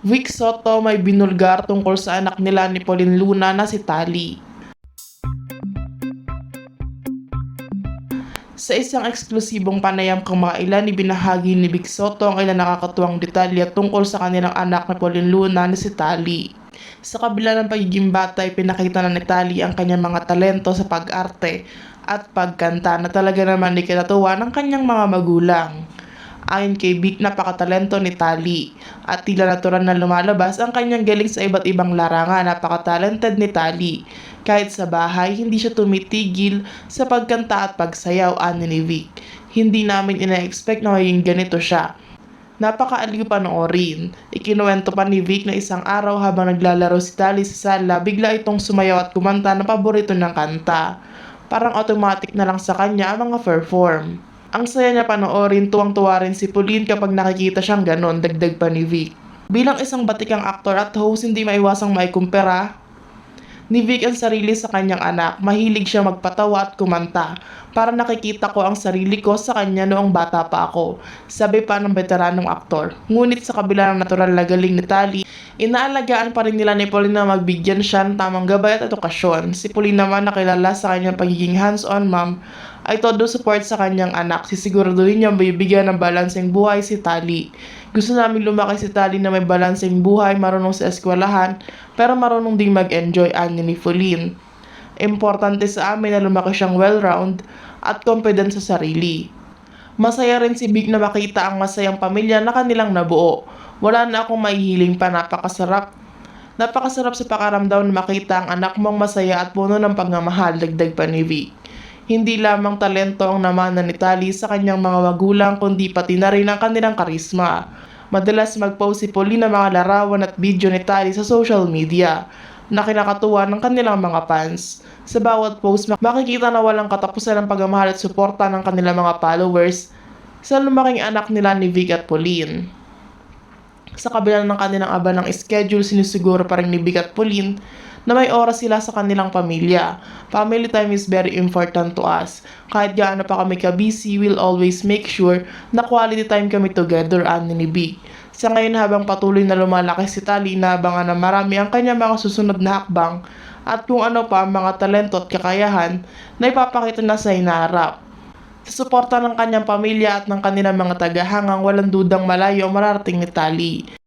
Vic Soto may binulgar tungkol sa anak nila ni Pauline Luna na si Tali. Sa isang eksklusibong panayam kamakailan, ibinahagi ni Vic Soto ang ilang nakakatuwang detalye tungkol sa kanilang anak na Pauline Luna na si Tali. Sa kabila ng pagiging bata, ipinakita na ni Tali ang kanyang mga talento sa pag-arte at pagkanta na talaga naman ni kinatuwa ng kanyang mga magulang. Ayon kay Vic, napakatalento ni Tali at tila natural na lumalabas ang kanyang galing sa iba't ibang larangan. Napakatalented ni Tali. Kahit sa bahay, hindi siya tumitigil sa pagkanta at pagsayaw, ani ni Vic. Hindi namin ina-expect na maging ganito siya. Napakaaliw panoorin. Ikinuwento pa ni Vic na isang araw habang naglalaro si Tali sa sala, bigla itong sumayaw at kumanta na paborito ng kanta. Parang automatic na lang sa kanya ang mga perform. Ang saya niya panoorin, tuwang-tuwa rin si Pauline kapag nakikita siyang ganon, dagdag pa ni Vic. Bilang isang batikang aktor at host, hindi maiwasang maikumpara ni Vic ang sarili sa kanyang anak. Mahilig siya magpatawa at kumanta. Para nakikita ko ang sarili ko sa kanya noong bata pa ako. Sabi pa ng veteranong aktor. Ngunit sa kabila ng natural na galing ni Tali, inaalagaan pa rin nila ni Pauline na magbigyan siya ng tamang gabay at edukasyon. Si Pauline naman nakilala sa kanyang pagiging hands-on mom ay todo support sa kanyang anak. Sisiguraduhin niya bibigyan ng balanseng buhay si Tali. Gusto namin lumaki si Tali na may balanseng buhay, marunong sa eskwelahan, pero marunong ding mag-enjoy ani ni Pauline. Importante sa amin na lumaki siyang well-round at confident sa sarili. Masaya rin si Big na makita ang masayang pamilya na kanilang nabuo. Wala na akong mahihiling pa, napakasarap. Napakasarap sa pakaramdam na makita ang anak mong masaya at puno ng pagmamahal, dagdag pa ni Vic. Hindi lamang talento ang namana ni Tali sa kanyang mga magulang kundi pati na rin ang kanilang karisma. Madalas mag-post si Pauline ng mga larawan at video ni Tali sa social media na kinakatuwa ng kanilang mga fans. Sa bawat post, makikita na walang katapusan ng pagmamahal at suporta ng kanilang mga followers sa lumaking anak nila ni Vic at Pauline. Sa kabila ng kanilang aba ng schedule, sinisiguro pa rin ni Vic at na may oras sila sa kanilang pamilya. Family time is very important to us. Kahit gaano pa kami ka-busy, we'll always make sure na quality time kami together, ani ni Vic. Sa ngayon habang patuloy na lumalaki si Tali, inaabangan na marami ang kanyang mga susunod na hakbang at kung ano pa ang mga talento at kakayahan na ipapakita na sa inaharap. Sa suporta ng kanyang pamilya at ng kanilang mga tagahangang walang dudang malayo mararating ni Tali.